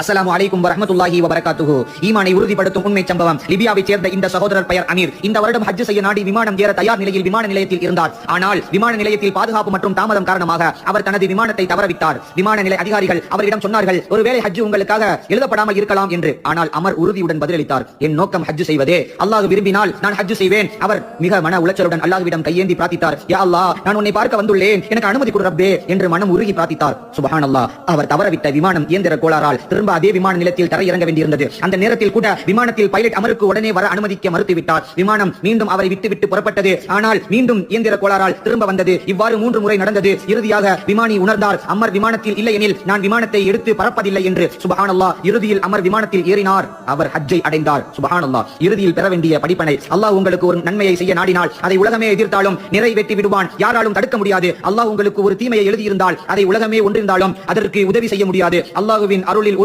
அஸ்லாம் அலைக்கும் வரஹ்மத்துல்லாஹி வபரகாத்துஹு. ஈமானை உறுதிப்படுத்தும் உண்மை சம்பவம். லிபியாவை சேர்ந்த இந்த சகோதரர் பெயர் அமீர். இந்த வருடம் ஹஜ் செய்ய நாடி விமானம் ஏற தயார் நிலையில் விமான நிலையத்தில் இருந்தார். ஆனால் விமான நிலையத்தில் பாதுகாப்பு மற்றும் தாமதம் காரணமாக அவர் தனது விமானத்தை தவறவிட்டார். விமான நிலைய அதிகாரிகள் அவரிடம் சொன்னார்கள் ஒருவேளை ஹஜ் உங்களுக்காக எழுதப்படாமல் இருக்கலாம் என்று. ஆனால் அமர் உறுதியுடன் பதிலளித்தார் என் நோக்கம் ஹஜ் செய்வதே. அல்லாஹ் விரும்பினால் நான் ஹஜ் செய்வேன். அவர் மிக மன உளைச்சலுடன் அல்லாஹ்விடம் கையேந்தி பிரார்த்தித்தார் யா அல்லாஹ் நான் உன்னை பார்க்க வந்துள்ளேன். எனக்கு அனுமதி கொடு ரப்பே என்று மனம் உருகி பிரார்த்தித்தார். சுபஹானல்லாஹ். அவர் தவறவிட்ட விமானம் இயந்திர கோளாறால் திரும்ப அதே விமான நிலையத்தில் தரையிறங்க வேண்டியிருந்தது. அந்த நேரத்தில் கூட விமானத்தில் பைலட் அமருக்கு உடனே வர அனுமதிக்க மறுத்துவிட்டார். விமானம் மீண்டும் அவரை விட்டுவிட்டு புறப்பட்டது. ஆனால் மீண்டும் இயந்திர கோளாறால் திரும்ப வந்தது. இவ்வாறு மூன்று முறை நடந்தது. இறுதியாக விமானி உணர்ந்தார் அமர் விமானத்தில் இல்லை எனில் நான் விமானத்தை எடுத்து பறப்பதில்லை என்று. சுபஹானல்லா இறுதியில் அமர் விமானத்தில் ஏறினார். அவர் ஹஜ்ஜை அடைந்தார். சுபஹானல்லா இறுதியில் பெற வேண்டிய படிப்பனை அல்லாஹ் உங்களுக்கு ஒரு நன்மையை செய்ய நாடினால் அதை உலகமே எதிர்த்தாலும் நிறைவேற்றி விடுவான். யாராலும் தடுக்க முடியாது. அல்லாஹ் உங்களுக்கு ஒரு தீமையை எழுதியிருந்தால் அதை உலகமே ஒன்றிருந்தாலும் அதற்கு உதவி செய்ய முடியாது. அல்லாஹுவின் அருளில்